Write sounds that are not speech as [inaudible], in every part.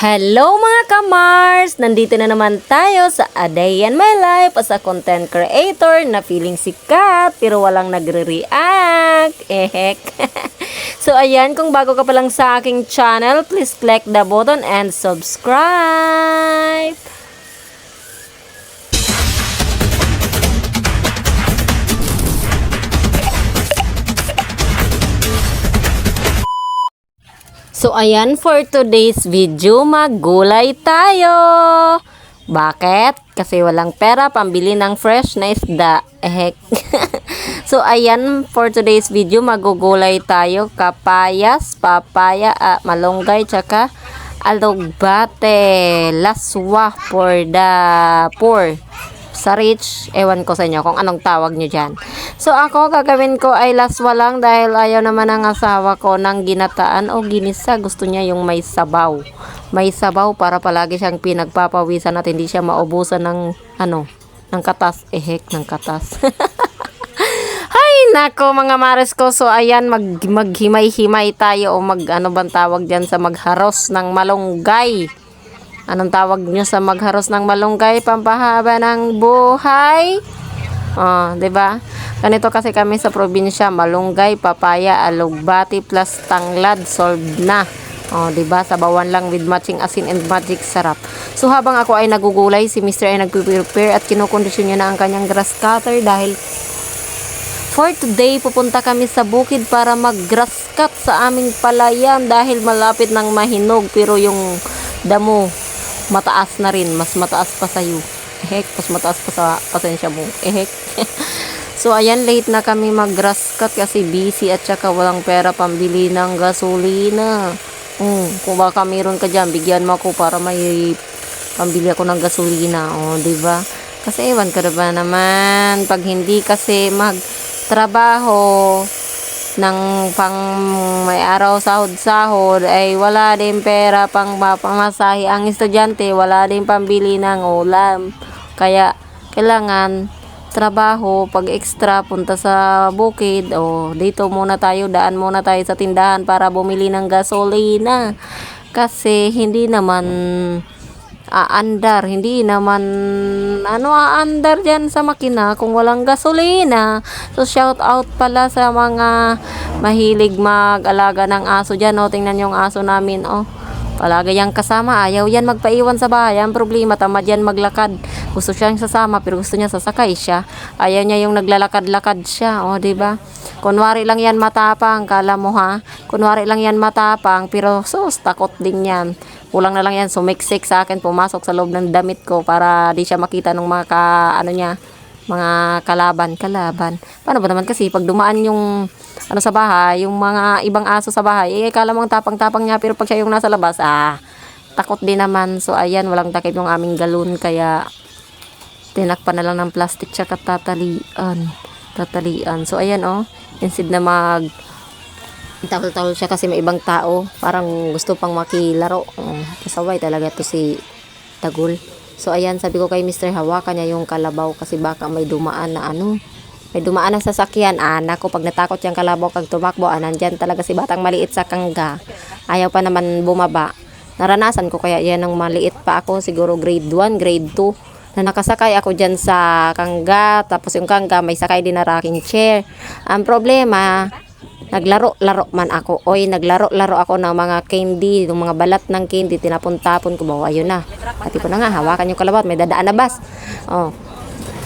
Hello mga kamars! Nandito na naman tayo sa A Day in My Life as a content creator na feeling sikat pero walang nagre-react. Ehek. [laughs] so ayan, kung bago ka pa lang sa aking channel, please click the button and subscribe. So ayan for today's video, maggulay tayo. Bakit? Kasi walang pera pambili ng fresh na isda. Ehek. [laughs] so ayan for today's video, magugulay tayo. Kapayas, papaya, ah, malunggay, tsaka alugbate. Laswa for the poor sa rich, ewan ko sa inyo kung anong tawag nyo dyan. So ako, gagawin ko ay laswa lang dahil ayaw naman ng asawa ko ng ginataan o ginisa. Gusto niya yung may sabaw. May sabaw para palagi siyang pinagpapawisan at hindi siya maubusan ng ano, ng katas. Ehek, ng katas. [laughs] Ay, nako mga mares ko. So, ayan, mag, maghimay-himay tayo o mag, ano bang tawag dyan sa magharos ng malunggay. Anong tawag nyo sa magharos ng malunggay? Pampahaba ng buhay? Oh, 'di ba? Ganito kasi kami sa probinsya, malunggay, papaya, alugbati plus tanglad solved na. Oh, 'di ba? Sabawan lang with matching asin and magic sarap. So habang ako ay nagugulay, si Mr. ay nagpe-prepare at kinukondisyon niya na ang kanyang grass cutter dahil For today, pupunta kami sa bukid para mag-grass cut sa aming palayan dahil malapit ng mahinog pero yung damo mataas na rin, mas mataas pa sa'yo. Ehek, mas mataas pa sa pasensya mo. Ehek. [laughs] so, ayan, late na kami mag-grass cut kasi busy at saka walang pera pambili ng gasolina. Mm, kung baka meron ka dyan, bigyan mo ako para may pambili ako ng gasolina. O, oh, ba? Kasi ewan ka ba naman, pag hindi kasi magtrabaho, ng pang may araw sahod-sahod ay wala din pera pang pamasahe ang estudyante wala din pambili ng ulam. Kaya kailangan trabaho pag extra punta sa bukid o dito muna tayo daan muna tayo sa tindahan para bumili ng gasolina. Kasi hindi naman aandar. Hindi naman ano aandar dyan sa makina kung walang gasolina. So shout out pala sa mga mahilig mag-alaga ng aso dyan. O, tingnan yung aso namin. O, palagi yang kasama. Ayaw yan magpaiwan sa bahay. Ang problema, tamad yan maglakad. Gusto siyang sasama pero gusto niya sasakay siya. Ayaw niya yung naglalakad-lakad siya. O, di ba? Kunwari lang yan matapang, kala mo ha? Kunwari lang yan matapang, pero sus, takot din yan. Kulang na lang yan, sumiksik sa akin, pumasok sa loob ng damit ko para di siya makita ng mga ka, ano niya, mga kalaban, kalaban. Paano ba naman kasi pag dumaan yung ano sa bahay, yung mga ibang aso sa bahay, eh kala mo ang tapang-tapang niya pero pag siya yung nasa labas, ah, takot din naman. So ayan, walang takip yung aming galon kaya tinakpan na lang ng plastic tsaka tatalian. Tatalian. So ayan oh, instead na mag tahol-tahol siya kasi may ibang tao. Parang gusto pang makilaro. Um, kasaway talaga to si Tagul. So ayan sabi ko kay Mr. hawakan niya yung kalabaw kasi baka may dumaan na ano. May dumaan na sasakyan. Anak ko pag natakot yung kalabaw kag tumakbo ah, nandyan talaga si batang maliit sa kangga. Ayaw pa naman bumaba. Naranasan ko kaya yan ng maliit pa ako. Siguro grade 1 grade 2 na nakasakay ako dyan sa kangga. Tapos yung kangga may sakay din na rocking chair. Ang problema naglaro-laro man ako. Oy, naglaro-laro ako ng mga candy, ng mga balat ng candy, tinapon-tapon ko. Bawa, ayun na. Pati ko na nga, hawakan yung kalabot, may dadaan na bas. Oh.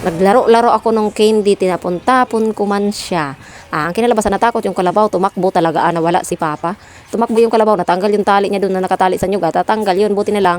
Naglaro-laro ako ng candy, tinapon-tapon ko man siya. Ah, ang kinalabasan natakot yung kalabaw, tumakbo talaga, ah, nawala si Papa. Tumakbo yung kalabaw, natanggal yung tali niya doon na nakatali sa nyuga, tatanggal yun, buti na lang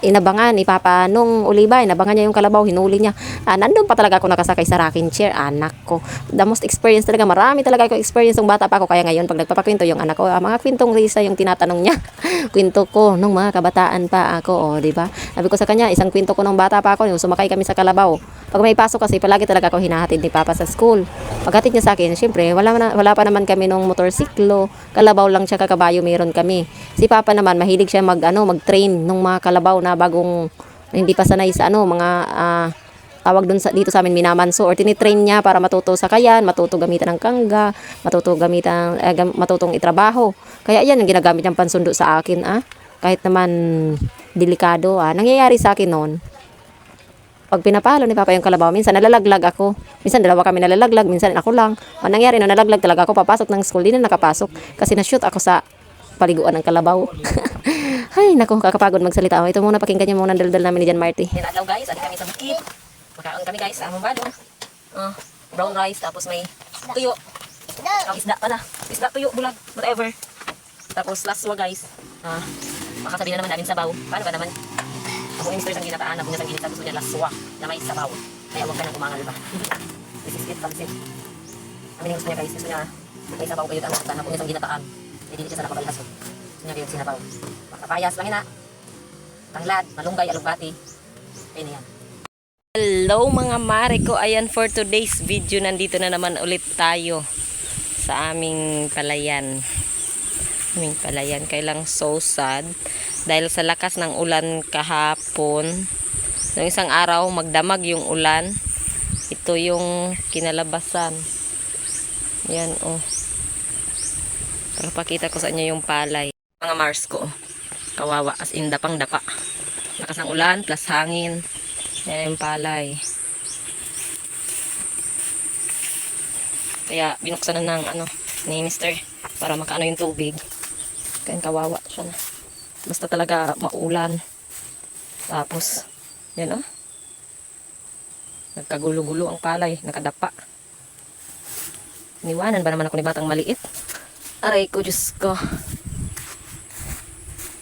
inabangan ni Papa nung inabangan niya yung kalabaw, hinuli niya. Ah, nandun pa talaga ako nakasakay sa rocking chair, anak ko. The most experience talaga, marami talaga ako experience nung bata pa ako. Kaya ngayon, pag nagpapakwento yung anak ko, ah, mga kwentong risa yung tinatanong niya. [laughs] kwento ko nung mga kabataan pa ako, oh, di ba? Sabi ko sa kanya, isang kwento ko nung bata pa ako, yung sumakay kami sa kalabaw. Pag may pasok kasi, palagi talaga ako hinahatid ni Papa sa school. Paghatid niya sa akin, syempre, wala, na, wala pa naman kami nung motorsiklo. Kalabaw lang siya, kakabayo meron kami. Si Papa naman, mahilig siya mag, ano, mag-train nung mga kalabaw na bagong hindi pa sanay sa ano, mga uh, tawag dun sa, dito sa amin minamanso or tinitrain niya para matuto sa kayan, matuto gamitan ng kangga, matuto gamitan, eh, gam, matutong itrabaho. Kaya yan ang ginagamit niyang pansundo sa akin, ah. kahit naman delikado ah. Nangyayari sa akin noon, pag pinapalo ni Papa yung kalabaw, minsan nalalaglag ako. Minsan dalawa kami nalalaglag, minsan ako lang. Ang nangyari na nalaglag talaga ako, papasok ng school, di na nakapasok. Kasi na-shoot ako sa paliguan ng kalabaw. [laughs] Ay, naku, kakapagod magsalita. Oh, ito muna, pakinggan niyo muna ang daldal namin ni Jan Marty. Yan, adlaw guys, adi kami sa bukid. Makaon kami guys, sa among bado. Ah, brown rice, tapos may tuyo. Ang isda pala. Isda, tuyo, bulag, whatever. Tapos laswa guys. Ah, baka sabihin na naman namin sabaw. Paano ba naman? Ako yung mister sang ginataan, ako niya sang ginita, gusto niya laswa na may sabaw. Kaya huwag ka nang umangal pa. [laughs] This is it, pansit. Kami gusto niya guys, gusto niya may sabaw kayo ang saktan, ako niya sang ginataan. Hindi siya sa nakabalhasot. Gusto niya kayo sinabaw. Makapayas lang ina. Tanglad, malunggay, alugbati. Ayun na yan. Hello mga mare ko. Ayan for today's video. Nandito na naman ulit tayo sa aming palayan. Aming palayan. Kailang so sad. Dahil sa lakas ng ulan kahapon. Noong isang araw magdamag yung ulan. Ito yung kinalabasan. Yan oh. Para pakita ko sa inyo yung palay. Mga Mars ko. oh. Kawawa. As in dapang dapa. Lakas ng ulan plus hangin. Yan yung palay. Kaya binuksan na ng ano, ni Mister para makaano yung tubig. Kaya kawawa siya na. Basta talaga maulan. Tapos, yan oh. Nagkagulo-gulo ang palay, nakadapa. Niwanan ba naman ako ni batang maliit? Aray ko, Diyos ko.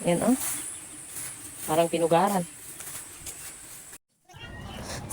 Yan oh. Parang pinugaran.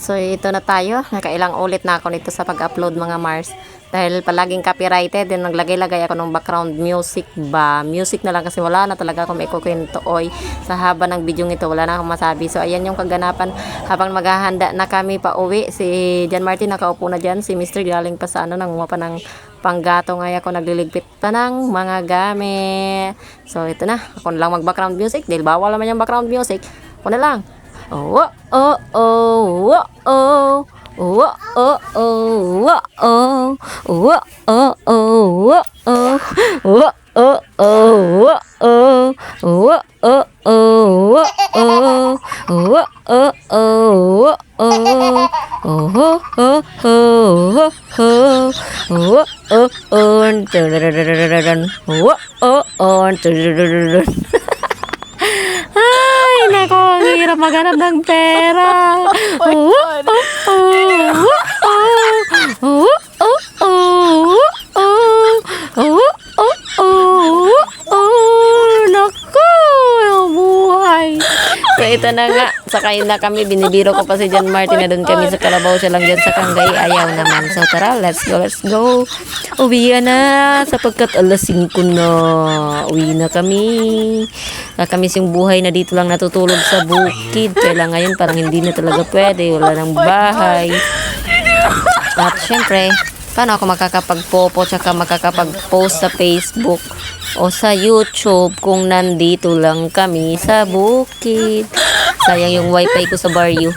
So ito na tayo. Nakailang ulit na ako nito sa pag-upload mga Mars. Dahil palaging copyrighted. Then naglagay-lagay ako ng background music ba. Music na lang kasi wala na talaga akong ikukwento. Oy, sa haba ng video ito wala na akong masabi. So ayan yung kaganapan. Habang maghahanda na kami pa uwi. Si Jan Martin nakaupo na dyan. Si Mr. galing pa sa ano. Nangunga pa ng panggato ngayon ako nagliligpit pa ng mga gamit. So ito na. Ako na lang mag-background music. Dahil bawal naman yung background music. Ako na lang. Oh, oh, oh, oh, oh. Wo oh oh wo oh wo oh oh wo oh wo oh oh wo oh wo oh oh wo oh wo oh oh wo oh oh oh oh oh wo oh on wo oh on Ay, nako, ang hirap maghanap ng pera. Oh, oh, oh. [laughs] ito na nga. Sakay na kami. Binibiro ko pa si John Martin na doon kami sa Kalabaw. Siya lang dyan sa Kangay. Ayaw naman. So tara, let's go, let's go. Uwi na sapagkat alas 5 na. Uwi na kami. Nakamiss yung buhay na dito lang natutulog sa bukid. Kaya ngayon parang hindi na talaga pwede. Wala ng bahay. At syempre, paano ako makakapag-popo tsaka makakapag-post sa Facebook o sa YouTube kung nandito lang kami sa bukid. Sayang yung wifi ko sa barrio.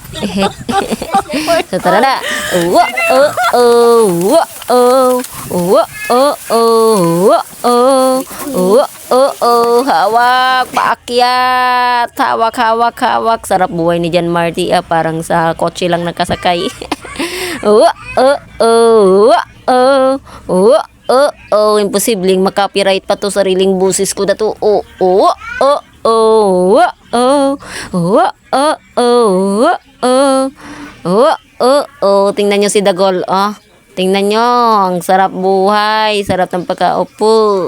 [laughs] so tara na. Wa oh oh wa oh wa oh oh wa oh wa oh oh hawak paakyat hawak hawak hawak sarap buhay ni Jan Marty ah, parang sa kotse lang nakasakay oh oh wa oh wa oh oh imposibleng makopyright pa to sariling busis ko na to oh oh oh oh oh oh oh oh oh oh oh tingnan nyo si Dagol oh Tingnan nyo, ang sarap buhay, sarap ng pagkaupo.